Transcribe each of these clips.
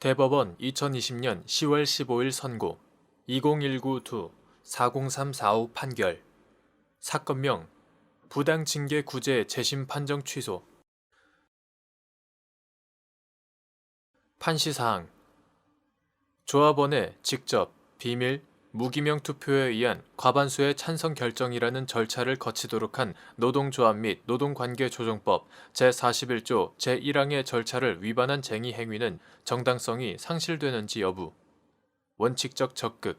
대법원 2020년 10월 15일 선고 2019-2 40345 판결. 사건명 부당징계 구제 재심 판정 취소. 판시사항. 조합원의 직접, 비밀, 무기명 투표에 의한 과반수의 찬성 결정이라는 절차를 거치도록 한 노동조합 및 노동관계조정법 제41조 제1항의 절차를 위반한 쟁의 행위는 정당성이 상실되는지 여부, 원칙적 적극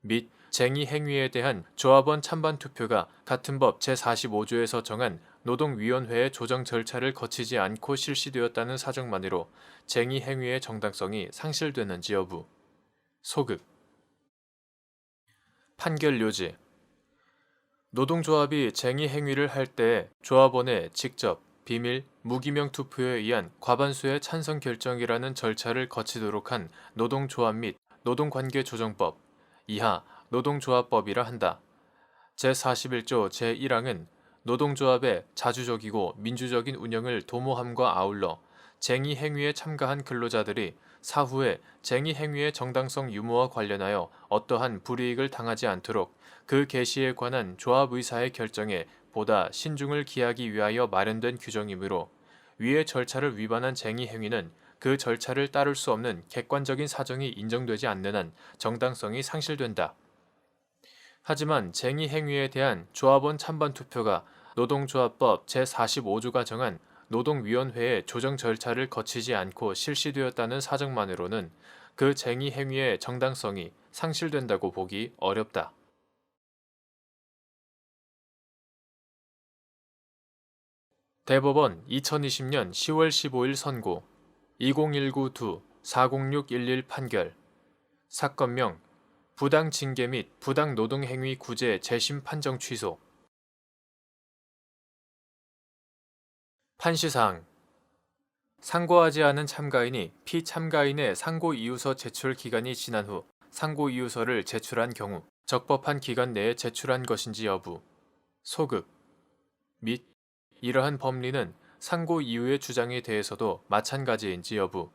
및 쟁의 행위에 대한 조합원 찬반 투표가 같은 법 제45조에서 정한 노동위원회의 조정 절차를 거치지 않고 실시되었다는 사정만으로 쟁의 행위의 정당성이 상실되는지 여부, 소극 판결 요지 노동조합이 쟁의 행위를 할 때 조합원의 직접, 비밀, 무기명 투표에 의한 과반수의 찬성 결정이라는 절차를 거치도록 한 노동조합 및 노동관계조정법 이하 노동조합법이라 한다. 제41조 제1항은 노동조합의 자주적이고 민주적인 운영을 도모함과 아울러 쟁의 행위에 참가한 근로자들이 사후에 쟁의 행위의 정당성 유무와 관련하여 어떠한 불이익을 당하지 않도록 그 개시에 관한 조합 의사의 결정에 보다 신중을 기하기 위하여 마련된 규정이므로 위의 절차를 위반한 쟁의 행위는 그 절차를 따를 수 없는 객관적인 사정이 인정되지 않는 한 정당성이 상실된다. 하지만 쟁의 행위에 대한 조합원 찬반 투표가 노동조합법 제45조가 정한 노동위원회의 조정 절차를 거치지 않고 실시되었다는 사정만으로는 그 쟁의 행위의 정당성이 상실된다고 보기 어렵다. 대법원 2020년 10월 15일 선고. 2019-2 40611 판결. 사건명 부당 징계 및 부당 노동행위 구제 재심 판정 취소 판시사항. 상고하지 않은 참가인이 피참가인의 상고 이유서 제출 기간이 지난 후 상고 이유서를 제출한 경우 적법한 기간 내에 제출한 것인지 여부, 소급 및 이러한 법리는 상고 이후의 주장에 대해서도 마찬가지인지 여부,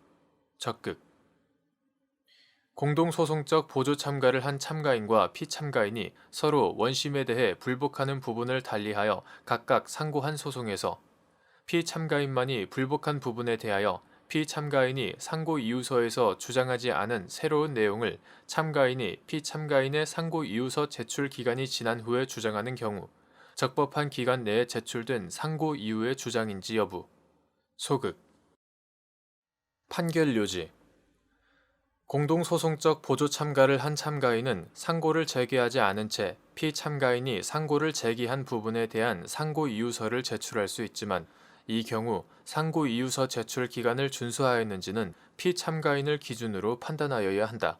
적극. 공동소송적 보조 참가를 한 참가인과 피참가인이 서로 원심에 대해 불복하는 부분을 달리하여 각각 상고한 소송에서 피참가인만이 불복한 부분에 대하여 피참가인이 상고 이유서에서 주장하지 않은 새로운 내용을 참가인이 피참가인의 상고 이유서 제출 기간이 지난 후에 주장하는 경우 적법한 기간 내에 제출된 상고 이후의 주장인지 여부. 소극. 판결 요지. 공동소송적 보조 참가를 한 참가인은 상고를 제기하지 않은 채 피참가인이 상고를 제기한 부분에 대한 상고 이유서를 제출할 수 있지만 이 경우 상고 이유서 제출 기간을 준수하였는지는 피참가인을 기준으로 판단하여야 한다.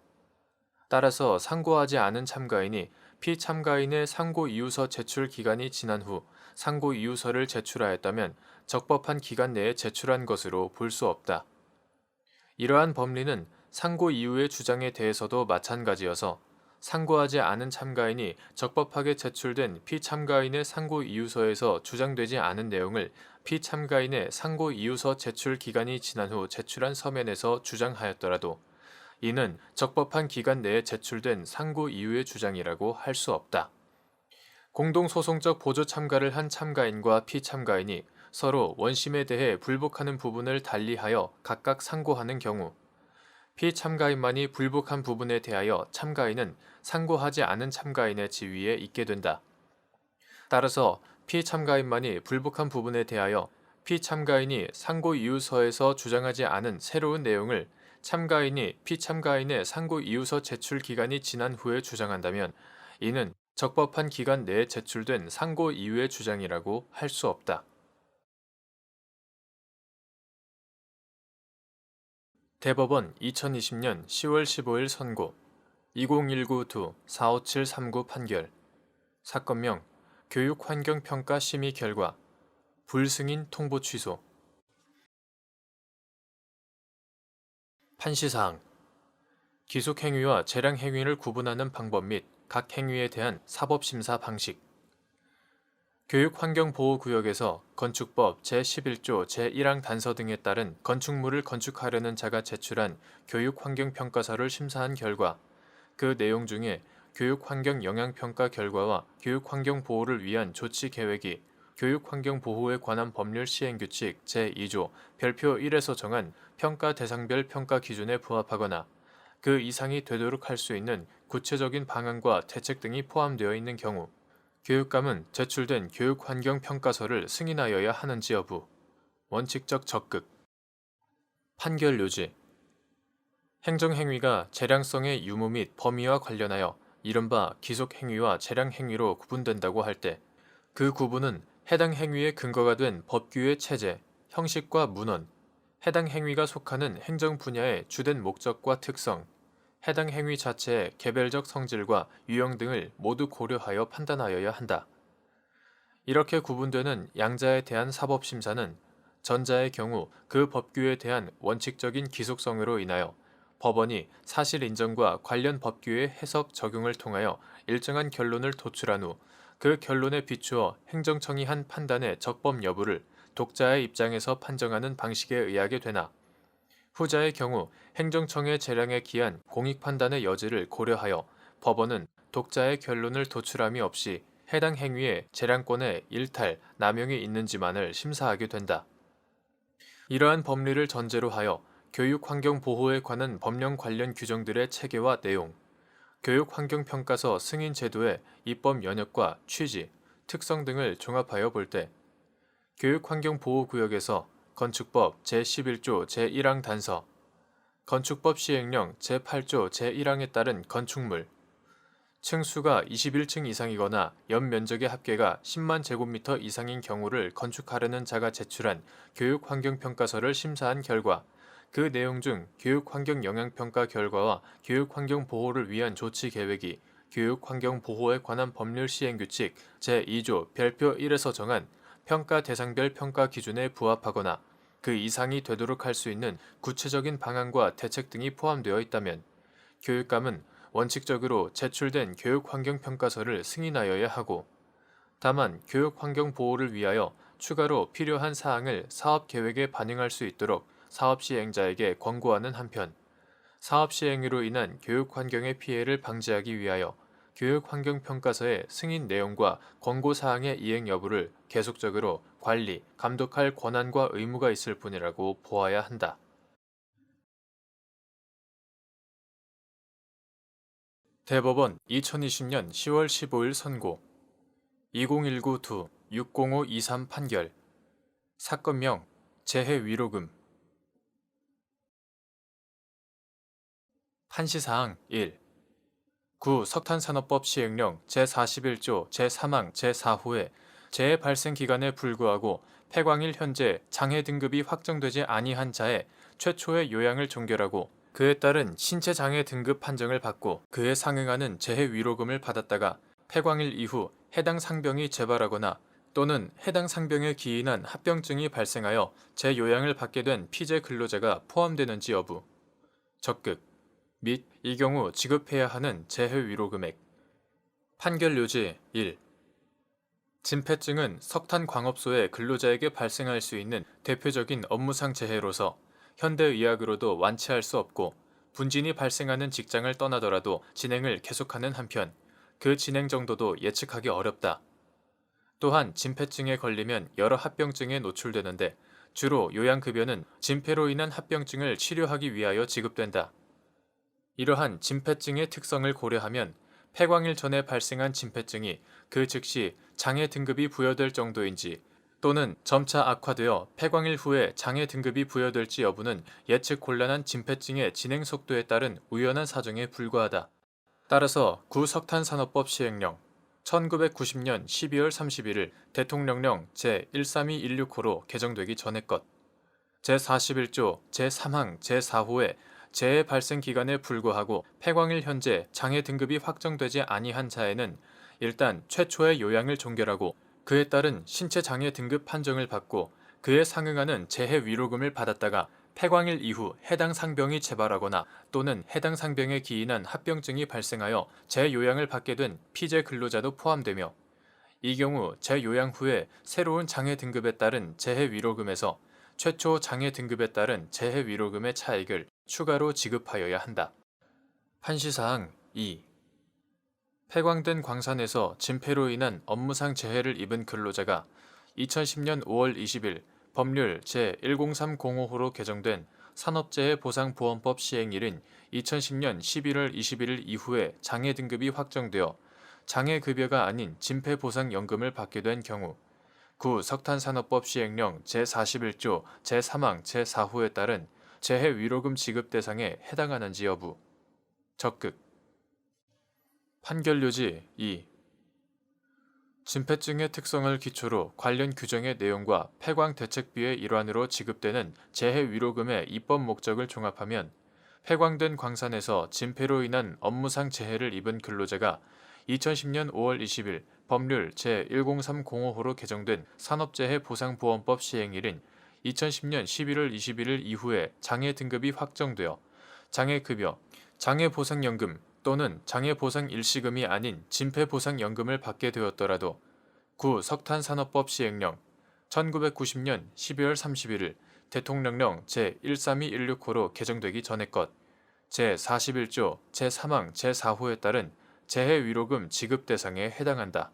따라서 상고하지 않은 참가인이 피참가인의 상고 이유서 제출 기간이 지난 후 상고 이유서를 제출하였다면 적법한 기간 내에 제출한 것으로 볼 수 없다. 이러한 법리는 상고 이후의 주장에 대해서도 마찬가지여서 상고하지 않은 참가인이 적법하게 제출된 피참가인의 상고 이유서에서 주장되지 않은 내용을 피참가인의 상고 이유서 제출 기간이 지난 후 제출한 서면에서 주장하였더라도 이는 적법한 기간 내에 제출된 상고 이후의 주장이라고 할 수 없다. 공동소송적 보조 참가를 한 참가인과 피참가인이 서로 원심에 대해 불복하는 부분을 달리하여 각각 상고하는 경우 피참가인만이 불복한 부분에 대하여 참가인은 상고하지 않은 참가인의 지위에 있게 된다. 따라서 피참가인만이 불복한 부분에 대하여 피참가인이 상고 이유서에서 주장하지 않은 새로운 내용을 참가인이 피참가인의 상고 이유서 제출 기간이 지난 후에 주장한다면 이는 적법한 기간 내에 제출된 상고 이후의 주장이라고 할 수 없다. 대법원 2020년 10월 15일 선고 2019-2 45739 판결 사건명 교육 환경 평가 심의 결과 불승인 통보 취소. 판시사항. 기속 행위와 재량 행위를 구분하는 방법 및 각 행위에 대한 사법 심사 방식. 교육환경보호구역에서 건축법 제11조 제1항 단서 등에 따른 건축물을 건축하려는 자가 제출한 교육환경평가서를 심사한 결과 그 내용 중에 교육환경 영향평가 결과와 교육환경 보호를 위한 조치 계획이 교육환경 보호에 관한 법률 시행규칙 제2조 별표 1에서 정한 평가 대상별 평가 기준에 부합하거나 그 이상이 되도록 할 수 있는 구체적인 방안과 대책 등이 포함되어 있는 경우 교육감은 제출된 교육환경평가서를 승인하여야 하는지 여부. 원칙적 적극. 판결 요지. 행정행위가 재량성의 유무 및 범위와 관련하여 이른바 기속행위와 재량행위로 구분된다고 할 때 그 구분은 해당 행위의 근거가 된 법규의 체제, 형식과 문헌, 해당 행위가 속하는 행정 분야의 주된 목적과 특성, 해당 행위 자체의 개별적 성질과 유형 등을 모두 고려하여 판단하여야 한다. 이렇게 구분되는 양자에 대한 사법심사는 전자의 경우 그 법규에 대한 원칙적인 기속성으로 인하여 법원이 사실 인정과 관련 법규의 해석 적용을 통하여 일정한 결론을 도출한 후 그 결론에 비추어 행정청이 한 판단의 적법 여부를 독자의 입장에서 판정하는 방식에 의하게 되나 후자의 경우 행정청의 재량에 기한 공익 판단의 여지를 고려하여 법원은 독자의 결론을 도출함이 없이 해당 행위에 재량권의 일탈, 남용이 있는지만을 심사하게 된다. 이러한 법리를 전제로 하여 교육 환경 보호에 관한 법령 관련 규정들의 체계와 내용, 교육 환경 평가서 승인 제도의 입법 연역과 취지, 특성 등을 종합하여 볼 때 교육 환경 보호 구역에서 건축법 제11조 제1항 단서, 건축법 시행령 제8조 제1항에 따른 건축물, 층수가 21층 이상이거나 연면적의 합계가 10만 제곱미터 이상인 경우를 건축하려는 자가 제출한 교육환경평가서를 심사한 결과 그 내용 중 교육환경 영향평가 결과와 교육환경 보호를 위한 조치 계획이 교육환경 보호에 관한 법률 시행 규칙 제2조 별표 1에서 정한 평가 대상별 평가 기준에 부합하거나 그 이상이 되도록 할 수 있는 구체적인 방안과 대책 등이 포함되어 있다면 교육감은 원칙적으로 제출된 교육환경평가서를 승인하여야 하고 다만 교육환경 보호를 위하여 추가로 필요한 사항을 사업 계획에 반영할 수 있도록 사업 시행자에게 권고하는 한편 사업 시행으로 인한 교육 환경의 피해를 방지하기 위하여 교육 환경 평가서의 승인 내용과 권고 사항의 이행 여부를 계속적으로 관리, 감독할 권한과 의무가 있을 뿐이라고 보아야 한다. 대법원 2020년 10월 15일 선고. 2019-2-60523 판결. 사건명 재해 위로금 한시사항 1. 구. 석탄산업법 시행령 제41조 제3항 제4호에 재해 발생 기간에 불구하고 폐광일 현재 장애 등급이 확정되지 아니한 자의 최초의 요양을 종결하고 그에 따른 신체 장애 등급 판정을 받고 그에 상응하는 재해 위로금을 받았다가 폐광일 이후 해당 상병이 재발하거나 또는 해당 상병에 기인한 합병증이 발생하여 재요양을 받게 된 피재 근로자가 포함되는지 여부. 적극 및 이 경우 지급해야 하는 재해 위로 금액 판결 요지 1. 진폐증은 석탄 광업소의 근로자에게 발생할 수 있는 대표적인 업무상 재해로서 현대의학으로도 완치할 수 없고 분진이 발생하는 직장을 떠나더라도 진행을 계속하는 한편 그 진행 정도도 예측하기 어렵다. 또한 진폐증에 걸리면 여러 합병증에 노출되는데 주로 요양급여는 진폐로 인한 합병증을 치료하기 위하여 지급된다. 이러한 진폐증의 특성을 고려하면 폐광일 전에 발생한 진폐증이 그 즉시 장애 등급이 부여될 정도인지 또는 점차 악화되어 폐광일 후에 장애 등급이 부여될지 여부는 예측 곤란한 진폐증의 진행 속도에 따른 우연한 사정에 불과하다. 따라서 구석탄산업법 시행령 1990년 12월 31일 대통령령 제13216호로 개정되기 전의 것 제41조 제3항 제4호에 재해 발생 기간에 불구하고 폐광일 현재 장애 등급이 확정되지 아니한 자에는 일단 최초의 요양을 종결하고 그에 따른 신체 장애 등급 판정을 받고 그에 상응하는 재해 위로금을 받았다가 폐광일 이후 해당 상병이 재발하거나 또는 해당 상병에 기인한 합병증이 발생하여 재요양을 받게 된 피재 근로자도 포함되며 이 경우 재요양 후에 새로운 장애 등급에 따른 재해 위로금에서 최초 장애 등급에 따른 재해 위로금의 차액을 추가로 지급하여야 한다. 판시사항 2. 폐광된 광산에서 진폐로 인한 업무상 재해를 입은 근로자가 2010년 5월 20일 법률 제10305호로 개정된 산업재해 보상보험법 시행일인 2010년 11월 21일 이후에 장애 등급이 확정되어 장애 급여가 아닌 진폐보상연금을 받게 된 경우 구 석탄산업법 시행령 제41조 제3항 제4호에 따른 재해 위로금 지급 대상에 해당하는지 여부. 적극. 판결료지 2 진폐증의 특성을 기초로 관련 규정의 내용과 폐광 대책비의 일환으로 지급되는 재해 위로금의 입법 목적을 종합하면 폐광된 광산에서 진폐로 인한 업무상 재해를 입은 근로자가 2010년 5월 20일 법률 제10305호로 개정된 산업재해 보상보험법 시행일인 2010년 11월 21일 이후에 장애 등급이 확정되어 장애급여, 장애보상연금 또는 장애보상 일시금이 아닌 진폐보상연금을 받게 되었더라도 구 석탄산업법 시행령 1990년 12월 31일 대통령령 제13216호로 개정되기 전의 것 제41조 제3항 제4호에 따른 재해 위로금 지급 대상에 해당한다.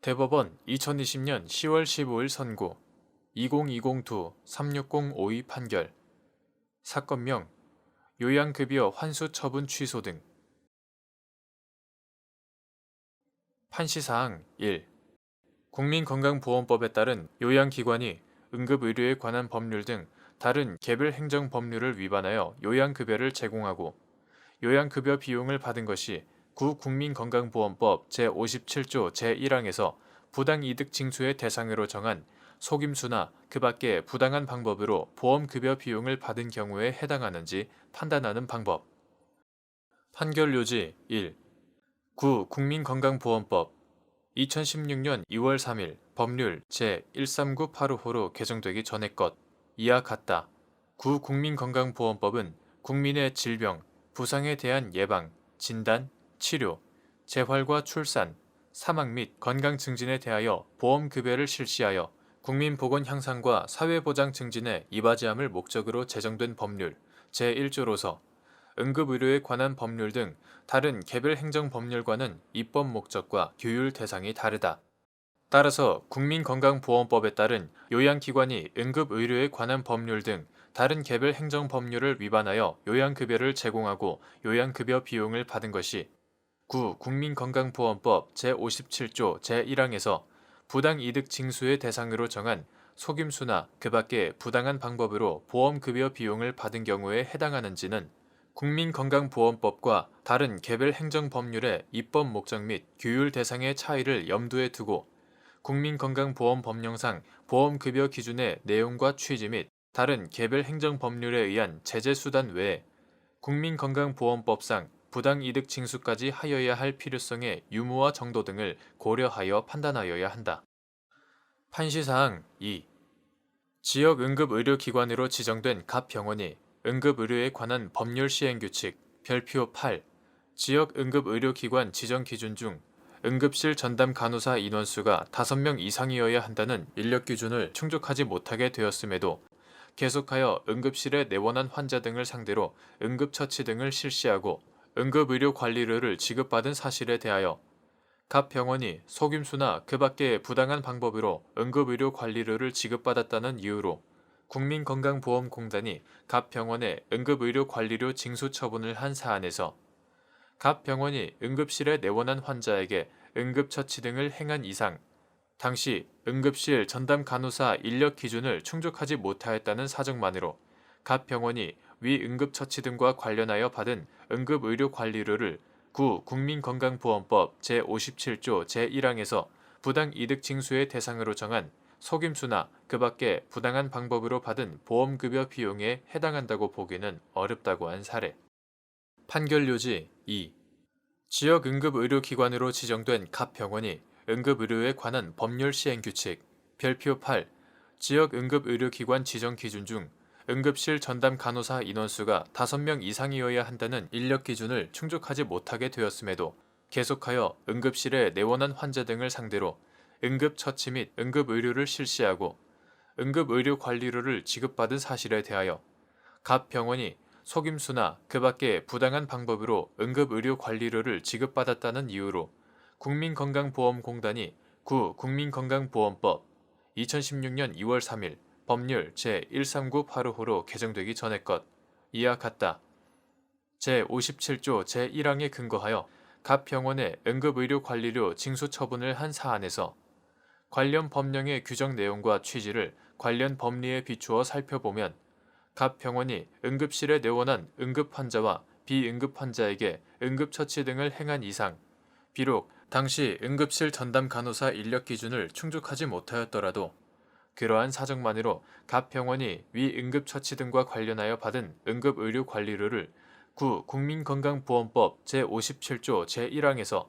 대법원 2020년 10월 15일 선고 2020-2-36052 판결 사건명 요양급여 환수 처분 취소 등 판시사항 1. 국민건강보험법에 따른 요양기관이 응급의료에 관한 법률 등 다른 개별 행정 법률을 위반하여 요양급여를 제공하고 요양급여 비용을 받은 것이 구 국민건강보험법 제57조 제1항에서 부당이득 징수의 대상으로 정한 속임수나 그 밖의 부당한 방법으로 보험급여 비용을 받은 경우에 해당하는지 판단하는 방법. 판결 요지 1. 구 국민건강보험법 2016년 2월 3일 법률 제1398호로 개정되기 전의 것 이와 같다. 구 국민건강보험법은 국민의 질병, 부상에 대한 예방, 진단, 치료, 재활과 출산, 사망 및 건강 증진에 대하여 보험 급여를 실시하여 국민 보건 향상과 사회 보장 증진에 이바지함을 목적으로 제정된 법률 제1조로서 응급 의료에 관한 법률 등 다른 개별 행정 법률과는 입법 목적과 규율 대상이 다르다. 따라서 국민건강보험법에 따른 요양기관이 응급의료에 관한 법률 등 다른 개별 행정 법률을 위반하여 요양급여를 제공하고 요양급여 비용을 받은 것이 구 국민건강보험법 제57조 제1항에서 부당 이득 징수의 대상으로 정한 속임수나 그 밖의 부당한 방법으로 보험급여 비용을 받은 경우에 해당하는지는 국민건강보험법과 다른 개별 행정법률의 입법 목적 및 규율 대상의 차이를 염두에 두고 국민건강보험법령상 보험급여 기준의 내용과 취지 및 다른 개별 행정법률에 의한 제재수단 외에 국민건강보험법상 부당이득 징수까지 하여야 할 필요성의 유무와 정도 등을 고려하여 판단하여야 한다. 판시사항 2. 지역 응급의료기관으로 지정된 각 병원이 응급의료에 관한 법률 시행규칙 별표 8 지역 응급의료기관 지정 기준 중 응급실 전담 간호사 인원수가 5명 이상이어야 한다는 인력 기준을 충족하지 못하게 되었음에도 계속하여 응급실에 내원한 환자 등을 상대로 응급처치 등을 실시하고 응급의료 관리료를 지급받은 사실에 대하여 각 병원이 속임수나 그 밖의 부당한 방법으로 응급의료 관리료를 지급받았다는 이유로 국민건강보험공단이 각 병원에 응급의료 관리료 징수 처분을 한 사안에서 각 병원이 응급실에 내원한 환자에게 응급처치 등을 행한 이상 당시 응급실 전담 간호사 인력 기준을 충족하지 못하였다는 사정만으로 각 병원이 위 응급처치 등과 관련하여 받은 응급의료관리료를 구 국민건강보험법 제57조 제1항에서 부당 이득 징수의 대상으로 정한 속임수나 그 밖의 부당한 방법으로 받은 보험급여 비용에 해당한다고 보기는 어렵다고 한 사례. 판결료지 2. 지역 응급의료기관으로 지정된 각 병원이 응급의료에 관한 법률 시행 규칙 별표 8 지역 응급의료기관 지정 기준 중 응급실 전담 간호사 인원수가 5명 이상이어야 한다는 인력 기준을 충족하지 못하게 되었음에도 계속하여 응급실에 내원한 환자 등을 상대로 응급처치 및 응급의료를 실시하고 응급의료 관리료를 지급받은 사실에 대하여 각 병원이 속임수나 그 밖의 부당한 방법으로 응급의료 관리료를 지급받았다는 이유로 국민건강보험공단이 구 국민건강보험법 2016년 2월 3일 법률 제1398호로 개정되기 전의 것 이와 같다. 제57조 제1항에 근거하여 각 병원의 응급의료 관리료 징수 처분을 한 사안에서 관련 법령의 규정 내용과 취지를 관련 법리에 비추어 살펴보면 각 병원이 응급실에 내원한 응급 환자와 비응급 환자에게 응급처치 등을 행한 이상 비록 당시 응급실 전담 간호사 인력 기준을 충족하지 못하였더라도 그러한 사정만으로 각 병원이 위 응급처치 등과 관련하여 받은 응급의료 관리료를 구 국민건강보험법 제57조 제1항에서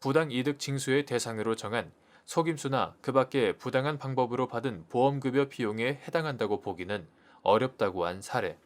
부당 이득 징수의 대상으로 정한 속임수나 그 밖의 부당한 방법으로 받은 보험급여 비용에 해당한다고 보기는 어렵다고 한 사례.